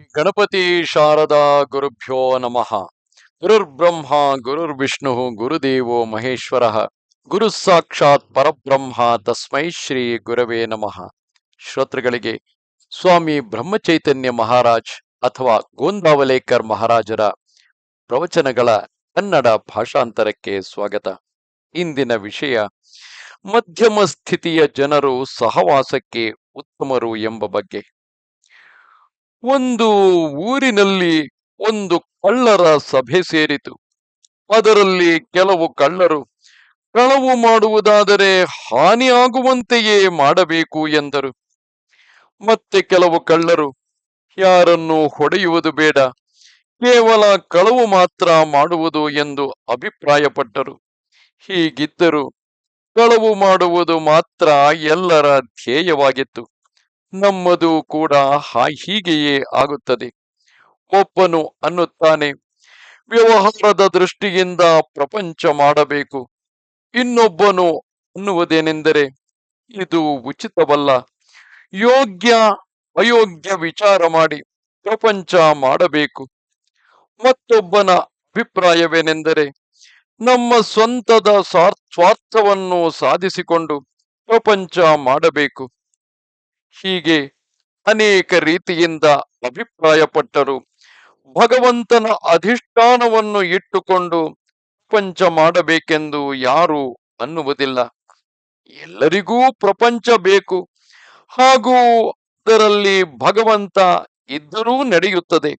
ಗಣಪತಿ ಶಾರದಾ ಗುರುಭ್ಯೋ ನಮಃ. ಗುರುರ್ಬ್ರಹ್ಮ, ಗುರುರ್ವಿಷ್ಣು, ಗುರುದೇವೋ ಮಹೇಶ್ವರ. ಗುರು ಸಾಕ್ಷಾತ್ ಪರಬ್ರಹ್ಮ ತಸ್ಮೈ ಶ್ರೀ ಗುರವೇ ನಮಃ. ಶ್ರೋತೃಗಳಿಗೆ, ಸ್ವಾಮಿ ಬ್ರಹ್ಮಚೈತನ್ಯ ಮಹಾರಾಜ್ ಅಥವಾ ಗೋಂದಾವಲೇಕರ್ ಮಹಾರಾಜರ ಪ್ರವಚನಗಳ ಕನ್ನಡ ಭಾಷಾಂತರಕ್ಕೆ ಸ್ವಾಗತ. ಇಂದಿನ ವಿಷಯ, ಮಧ್ಯಮ ಸ್ಥಿತಿಯ ಜನರು ಸಹವಾಸಕ್ಕೆ ಉತ್ತಮರು ಎಂಬ ಬಗ್ಗೆ. ಒಂದು ಊರಿನಲ್ಲಿ ಒಂದು ಕಳ್ಳರ ಸಭೆ ಸೇರಿತು. ಅದರಲ್ಲಿ ಕೆಲವು ಕಳ್ಳರು, ಕಳವು ಮಾಡುವುದಾದರೆ ಹಾನಿಯಾಗುವಂತೆಯೇ ಮಾಡಬೇಕು ಎಂದರು. ಮತ್ತೆ ಕೆಲವು ಕಳ್ಳರು, ಯಾರನ್ನು ಹೊಡೆಯುವುದು ಬೇಡ, ಕೇವಲ ಕಳವು ಮಾತ್ರ ಮಾಡುವುದು ಎಂದು ಅಭಿಪ್ರಾಯಪಟ್ಟರು. ಹೀಗಿದ್ದರೂ ಕಳವು ಮಾಡುವುದು ಮಾತ್ರ ಎಲ್ಲರ ಧ್ಯೇಯವಾಗಿತ್ತು. ನಮ್ಮದು ಕೂಡ ಹೀಗೆಯೇ ಆಗುತ್ತದೆ. ಒಬ್ಬನು ಅನ್ನುತ್ತಾನೆ, ವ್ಯವಹಾರದ ದೃಷ್ಟಿಯಿಂದ ಪ್ರಪಂಚ ಮಾಡಬೇಕು. ಇನ್ನೊಬ್ಬನು ಅನ್ನುವುದೇನೆಂದರೆ, ಇದು ಉಚಿತವಲ್ಲ. ಯೋಗ್ಯ, ಅಯೋಗ್ಯ ವಿಚಾರ ಮಾಡಿ ಪ್ರಪಂಚ ಮಾಡಬೇಕು. ಮತ್ತೊಬ್ಬನ ಅಭಿಪ್ರಾಯವೇನೆಂದರೆ, ನಮ್ಮ ಸ್ವಂತದ ಸ್ವಾರ್- ಸ್ವಾರ್ಥವನ್ನು ಸಾಧಿಸಿಕೊಂಡು ಪ್ರಪಂಚ ಮಾಡಬೇಕು. ಹೀಗೆ ಅನೇಕ ರೀತಿಯಿಂದ ಅಭಿಪ್ರಾಯಪಟ್ಟರು. ಭಗವಂತನ ಅಧಿಷ್ಠಾನವನ್ನು ಇಟ್ಟುಕೊಂಡು ಪ್ರಪಂಚ ಮಾಡಬೇಕೆಂದು ಯಾರು ಅನ್ನುವುದಿಲ್ಲ. ಎಲ್ಲರಿಗೂ ಪ್ರಪಂಚ ಬೇಕು. ಹಾಗೂ ಅದರಲ್ಲಿ ಭಗವಂತ ಇದ್ದರೂ ನಡೆಯುತ್ತದೆ.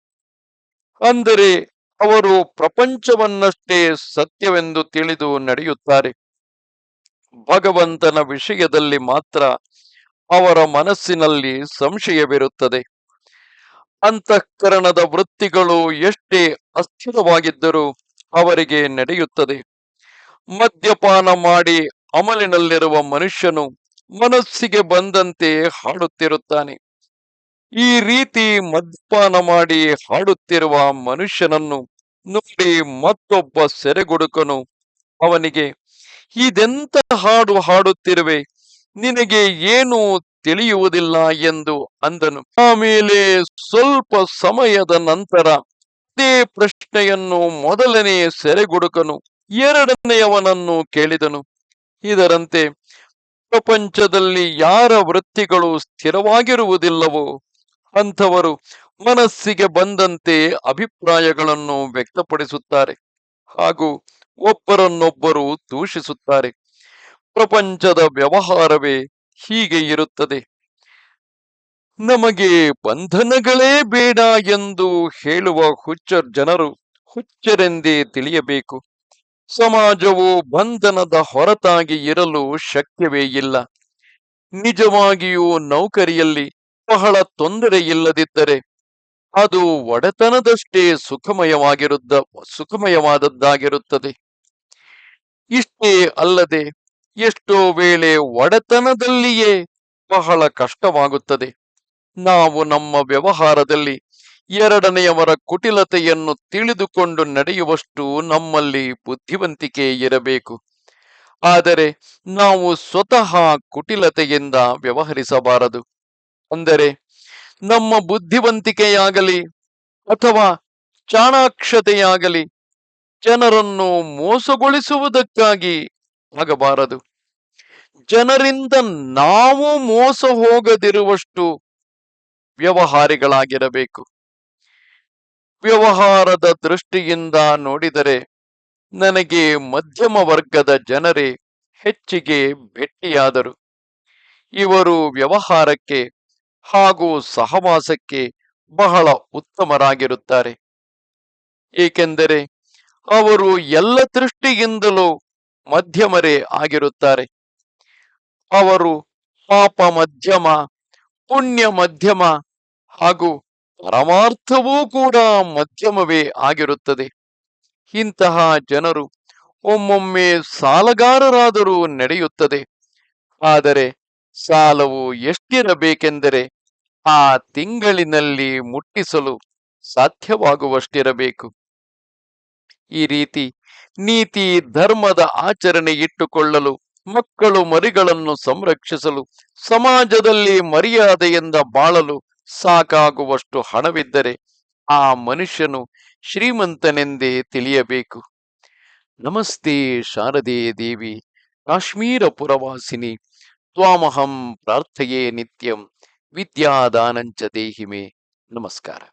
ಅಂದರೆ ಅವರು ಪ್ರಪಂಚವನ್ನಷ್ಟೇ ಸತ್ಯವೆಂದು ತಿಳಿದು ನಡೆಯುತ್ತಾರೆ. ಭಗವಂತನ ವಿಷಯದಲ್ಲಿ ಮಾತ್ರ ಅವರ ಮನಸ್ಸಿನಲ್ಲಿ ಸಂಶಯವಿರುತ್ತದೆ. ಅಂತಃಕರಣದ ವೃತ್ತಿಗಳು ಎಷ್ಟೇ ಅಸ್ಥಿರವಾಗಿದ್ದರೂ ಅವರಿಗೆ ನಡೆಯುತ್ತದೆ. ಮದ್ಯಪಾನ ಮಾಡಿ ಅಮಲಿನಲ್ಲಿರುವ ಮನುಷ್ಯನು ಮನಸ್ಸಿಗೆ ಬಂದಂತೆ ಹಾಡುತ್ತಿರುತ್ತಾನೆ. ಈ ರೀತಿ ಮದ್ಯಪಾನ ಮಾಡಿ ಹಾಡುತ್ತಿರುವ ಮನುಷ್ಯನನ್ನು ನೋಡಿ ಮತ್ತೊಬ್ಬ ಸೆರೆಗುಡುಕನು. ಅವನಿಗೆ, ಇದೆಂತ ಹಾಡು ಹಾಡುತ್ತಿರುವೆ? ನಿನಗೆ ಏನು ತಿಳಿಯುವುದಿಲ್ಲ ಎಂದು ಅಂದನು. ಆಮೇಲೆ ಸ್ವಲ್ಪ ಸಮಯದ ನಂತರ ಅದೇ ಪ್ರಶ್ನೆಯನ್ನು ಮೊದಲನೇ ಸೆರೆಗುಡುಕನು. ಎರಡನೆಯವನನ್ನು ಕೇಳಿದನು. ಇದರಂತೆ, ಪ್ರಪಂಚದಲ್ಲಿ ಯಾರ ವೃತ್ತಿಗಳು ಸ್ಥಿರವಾಗಿರುವುದಿಲ್ಲವೋ ಅಂಥವರು ಮನಸ್ಸಿಗೆ ಬಂದಂತೆ ಅಭಿಪ್ರಾಯಗಳನ್ನು ವ್ಯಕ್ತಪಡಿಸುತ್ತಾರೆ ಹಾಗೂ ಒಬ್ಬರನ್ನೊಬ್ಬರು ದೂಷಿಸುತ್ತಾರೆ. ಪ್ರಪಂಚದ ವ್ಯವಹಾರವೇ ಹೀಗೆ ಇರುತ್ತದೆ. ನಮಗೆ ಬಂಧನಗಳೇ ಬೇಡ ಎಂದು ಹೇಳುವ ಹುಚ್ಚರ್ ಜನರು ಹುಚ್ಚರೆಂದೇ ತಿಳಿಯಬೇಕು. ಸಮಾಜವು ಬಂಧನದ ಹೊರತಾಗಿ ಇರಲು ಶಕ್ಯವೇ ಇಲ್ಲ. ನಿಜವಾಗಿಯೂ ನೌಕರಿಯಲ್ಲಿ ಬಹಳ ತೊಂದರೆ ಇಲ್ಲದಿದ್ದರೆ ಅದು ಒಡೆತನದಷ್ಟೇ ಸುಖಮಯವಾಗಿರುದ್ದ, ಸುಖಮಯವಾದದ್ದಾಗಿರುತ್ತದೆ. ಇಷ್ಟೇ ಅಲ್ಲದೆ ಎಷ್ಟೋ ವೇಳೆ ಒಡೆತನದಲ್ಲಿಯೇ ಬಹಳ ಕಷ್ಟವಾಗುತ್ತದೆ. ನಾವು ನಮ್ಮ ವ್ಯವಹಾರದಲ್ಲಿ ಎರಡನೆಯವರ ಕುಟಿಲತೆಯನ್ನು ತಿಳಿದುಕೊಂಡು ನಡೆಯುವಷ್ಟು ನಮ್ಮಲ್ಲಿ ಬುದ್ಧಿವಂತಿಕೆ ಇರಬೇಕು. ಆದರೆ ನಾವು ಸ್ವತಃ ಕುಟಿಲತೆಯಿಂದ ವ್ಯವಹರಿಸಬಾರದು. ಅಂದರೆ ನಮ್ಮ ಬುದ್ಧಿವಂತಿಕೆಯಾಗಲಿ ಅಥವಾ ಚಾಣಾಕ್ಷತೆಯಾಗಲಿ ಜನರನ್ನು ಮೋಸಗೊಳಿಸುವುದಕ್ಕಾಗಿ ಆಗಬಾರದು. ಜನರಿಂದ ನಾವು ಮೋಸ ಹೋಗದಿರುವಷ್ಟು ವ್ಯವಹಾರಿಗಳಾಗಿರಬೇಕು. ವ್ಯವಹಾರದ ದೃಷ್ಟಿಯಿಂದ ನೋಡಿದರೆ ನನಗೆ ಮಧ್ಯಮ ವರ್ಗದ ಜನರೇ ಹೆಚ್ಚಿಗೆ ಭೇಟಿಯಾದರು. ಇವರು ವ್ಯವಹಾರಕ್ಕೆ ಹಾಗೂ ಸಹವಾಸಕ್ಕೆ ಬಹಳ ಉತ್ತಮರಾಗಿರುತ್ತಾರೆ. ಏಕೆಂದರೆ ಅವರು ಎಲ್ಲ ದೃಷ್ಟಿಯಿಂದಲೂ ಮಧ್ಯಮರೇ ಆಗಿರುತ್ತಾರೆ. ಅವರು ಪಾಪ ಮಧ್ಯಮ, ಪುಣ್ಯ ಮಧ್ಯಮ ಹಾಗೂ ಪರಮಾರ್ಥವೂ ಕೂಡ ಮಧ್ಯಮವೇ ಆಗಿರುತ್ತದೆ. ಇಂತಹ ಜನರು ಒಮ್ಮೊಮ್ಮೆ ಸಾಲಗಾರರಾದರೂ ನಡೆಯುತ್ತದೆ. ಆದರೆ ಸಾಲವು ಎಷ್ಟಿರಬೇಕೆಂದರೆ ಆ ತಿಂಗಳಿನಲ್ಲಿ ಮುಟ್ಟಿಸಲು ಸಾಧ್ಯವಾಗುವಷ್ಟಿರಬೇಕು. ಈ ರೀತಿ ನೀತಿ ಧರ್ಮದ ಆಚರಣೆ ಇಟ್ಟುಕೊಳ್ಳಲು, ಮಕ್ಕಳು ಮರಿಗಳನ್ನು ಸಂರಕ್ಷಿಸಲು, ಸಮಾಜದಲ್ಲಿ ಮರ್ಯಾದೆಯಿಂದ ಬಾಳಲು ಸಾಕಾಗುವಷ್ಟು ಹಣವಿದ್ದರೆ ಆ ಮನುಷ್ಯನು ಶ್ರೀಮಂತನೆಂದೇ ತಿಳಿಯಬೇಕು. ನಮಸ್ತೆ ಶಾರದೆ ದೇವಿ, ಕಾಶ್ಮೀರ ಪುರವಾಸಿನಿ, ತ್ವಾಮಹಂ ಪ್ರಾರ್ಥಯೇ ನಿತ್ಯಂ, ವಿದ್ಯಾದಾನಂಚ ದೇಹಿಮೆ. ನಮಸ್ಕಾರ.